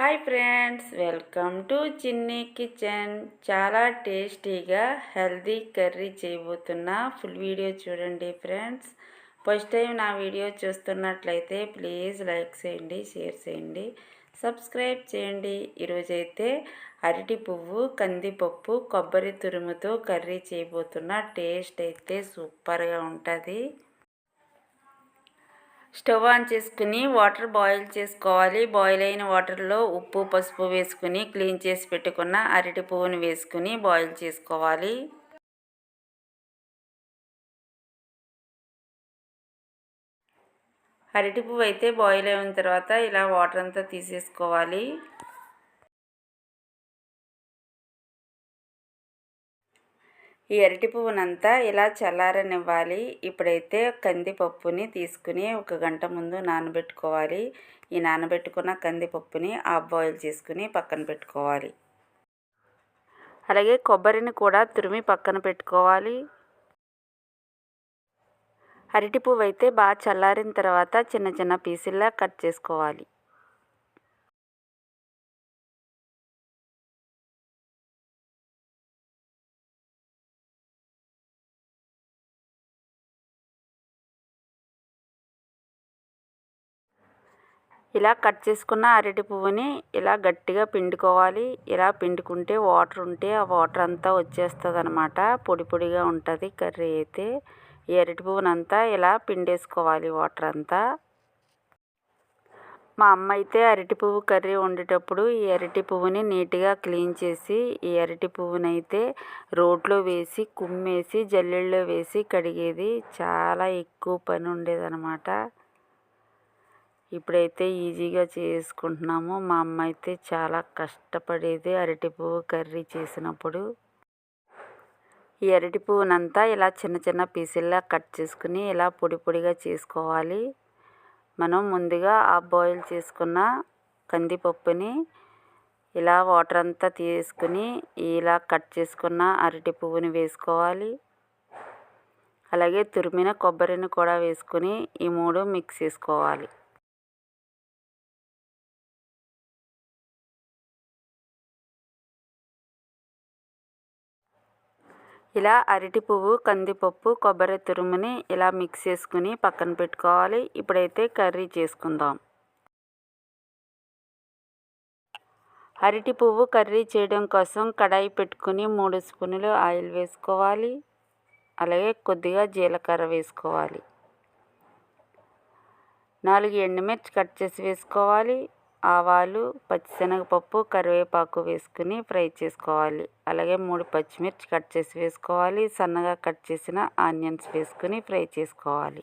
Hi friends welcome to Chinni kitchen. చాలా టేస్టీగా healthy curry చేయబోతున్నా ఫుల్ వీడియో చూడండి ఫ్రెండ్స్. ఫస్ట్ టైం నా వీడియో చూస్తున్నట్లయితే ప్లీజ్ లైక్ చేయండి షేర్ చేయండి సబ్స్క్రైబ్ చేయండి. ఈరోజైతే అరటి పువ్వు కందిపప్పు కొబ్బరి తురుముతో కర్రీ చేయబోతున్నా టేస్ట్ అయితే సూపర్గా ఉంటుంది. స్టవ్ ఆన్ చేసుకుని వాటర్ బాయిల్ చేసుకోవాలి. బాయిల్ అయిన వాటర్లో ఉప్పు పసుపు వేసుకుని క్లీన్ చేసి పెట్టుకున్న అరటి పువ్వుని వేసుకుని బాయిల్ చేసుకోవాలి. అరటి పువ్వు అయితే బాయిల్ అయిన తర్వాత ఇలా వాటర్ అంతా తీసేసుకోవాలి. ఈ అరటి పువ్వునంతా ఇలా చల్లారనివ్వాలి. ఇప్పుడైతే కందిపప్పుని తీసుకుని ఒక గంట ముందు నానబెట్టుకోవాలి. ఈ నానబెట్టుకున్న కందిపప్పుని ఆఫ్ బాయిల్ చేసుకుని పక్కన పెట్టుకోవాలి. అలాగే కొబ్బరిని కూడా తురిమి పక్కన పెట్టుకోవాలి. అరటి పువ్వు అయితే బాగా చల్లారిన తర్వాత చిన్న చిన్న పీసుల్లా కట్ చేసుకోవాలి. ఇలా కట్ చేసుకున్న అరటి పువ్వుని ఇలా గట్టిగా పిండుకోవాలి. ఇలా పిండుకుంటే వాటర్ ఉంటే ఆ వాటర్ అంతా వచ్చేస్తుంది అనమాట పొడి పొడిగా ఉంటుంది కర్రీ అయితే. ఈ అరటి పువ్వునంతా ఇలా పిండేసుకోవాలి వాటర్ అంతా. మా అమ్మ అయితే అరటి పువ్వు కర్రీ వండేటప్పుడు ఈ అరటి పువ్వుని నీట్గా క్లీన్ చేసి ఈ అరటి పువ్వునైతే రోట్లో వేసి కుమ్మేసి జల్లెల్లో వేసి కడిగేది. చాలా ఎక్కువ పని ఉండేదన్నమాట. ఇప్పుడైతే ఈజీగా చేసుకుంటున్నాము. మా అమ్మ అయితే చాలా కష్టపడేది అరటి పువ్వు కర్రీ చేసినప్పుడు. ఈ అరటి పువ్వునంతా ఇలా చిన్న చిన్న పీసుల్లా కట్ చేసుకుని ఇలా పొడి పొడిగా చేసుకోవాలి. మనం ముందుగా ఆ బాయిల్ చేసుకున్న కందిపప్పుని ఇలా వాటర్ అంతా తీసుకుని ఇలా కట్ చేసుకున్న అరటి పువ్వుని వేసుకోవాలి. అలాగే తురిమిన కొబ్బరిని కూడా వేసుకొని ఈ మూడు మిక్స్ చేసుకోవాలి. ఇలా అరటి పువ్వు కందిపప్పు కొబ్బరి తురుముని ఇలా మిక్స్ చేసుకుని పక్కన పెట్టుకోవాలి. ఇప్పుడైతే కర్రీ చేసుకుందాం. అరటి పువ్వు కర్రీ చేయడం కోసం కడాయి పెట్టుకుని మూడు స్పూన్లు ఆయిల్ వేసుకోవాలి. అలాగే కొద్దిగా జీలకర్ర వేసుకోవాలి. నాలుగు ఎండుమిర్చి కట్ చేసి వేసుకోవాలి. ఆవాలు పచ్చిశనగపప్పు కరివేపాకు వేసుకుని ఫ్రై చేసుకోవాలి. అలాగే మూడు పచ్చిమిర్చి కట్ చేసి వేసుకోవాలి. సన్నగా కట్ చేసిన ఆనియన్స్ వేసుకుని ఫ్రై చేసుకోవాలి.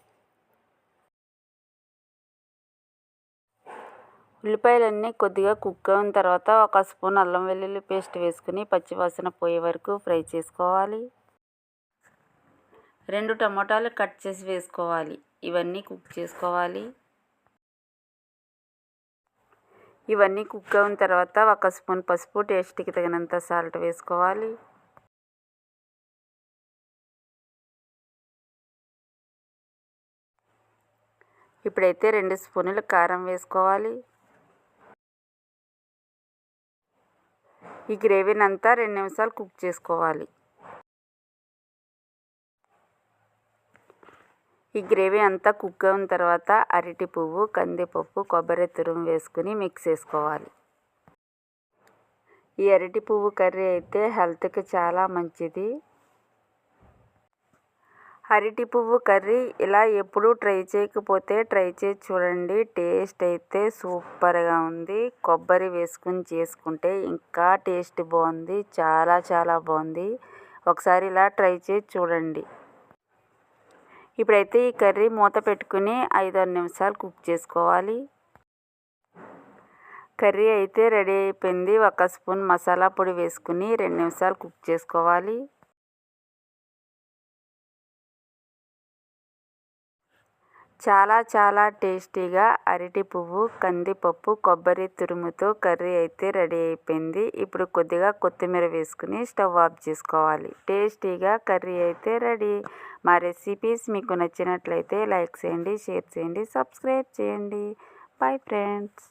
ఉల్లిపాయలన్నీ కొద్దిగా కుక్ అయిన తర్వాత ఒక స్పూన్ అల్లం వెల్లుల్లి పేస్ట్ వేసుకుని పచ్చివాసన పోయే వరకు ఫ్రై చేసుకోవాలి. రెండు టమాటాలు కట్ చేసి వేసుకోవాలి. ఇవన్నీ కుక్ చేసుకోవాలి. ఇవన్నీ కుక్ అయిన తర్వాత ఒక స్పూన్ పసుపు టేస్ట్కి తగినంత సాల్ట్ వేసుకోవాలి. ఇప్పుడైతే రెండు స్పూన్లు కారం వేసుకోవాలి. ఈ గ్రేవీని అంతా రెండు నిమిషాలు కుక్ చేసుకోవాలి. ఈ గ్రేవీ అంతా కుక్ అయిన తర్వాత అరటి పువ్వు కందిపప్పు కొబ్బరి తురుము వేసుకుని మిక్స్ చేసుకోవాలి. ఈ అరటి పువ్వు కర్రీ అయితే హెల్త్కి చాలా మంచిది. అరటి పువ్వు కర్రీ ఇలా ఎప్పుడూ ట్రై చేయకపోతే ట్రై చేసి చూడండి. టేస్ట్ అయితే సూపర్గా ఉంది. కొబ్బరి వేసుకుని చేసుకుంటే ఇంకా టేస్ట్ బాగుంది. చాలా చాలా బాగుంది. ఒకసారి ఇలా ట్రై చేసి చూడండి. ఇప్పుడైతే ఈ కర్రీ మూత పెట్టుకుని ఐదు ఆరు నిమిషాలు కుక్ చేసుకోవాలి. కర్రీ అయితే రెడీ అయిపోయింది. ఒక స్పూన్ మసాలా పొడి వేసుకుని రెండు నిమిషాలు కుక్ చేసుకోవాలి. చాలా చాలా టేస్టీగా అరటి పువ్వు కందిపప్పు కొబ్బరి తురుముతో కర్రీ అయితే రెడీ అయిపోయింది. ఇప్పుడు కొద్దిగా కొత్తిమీర వేసుకుని స్టవ్ ఆఫ్ చేసుకోవాలి. టేస్టీగా కర్రీ అయితే రెడీ. మా రెసిపీస్ మీకు నచ్చినట్లయితే లైక్ చేయండి షేర్ చేయండి సబ్స్క్రైబ్ చేయండి. Bye friends.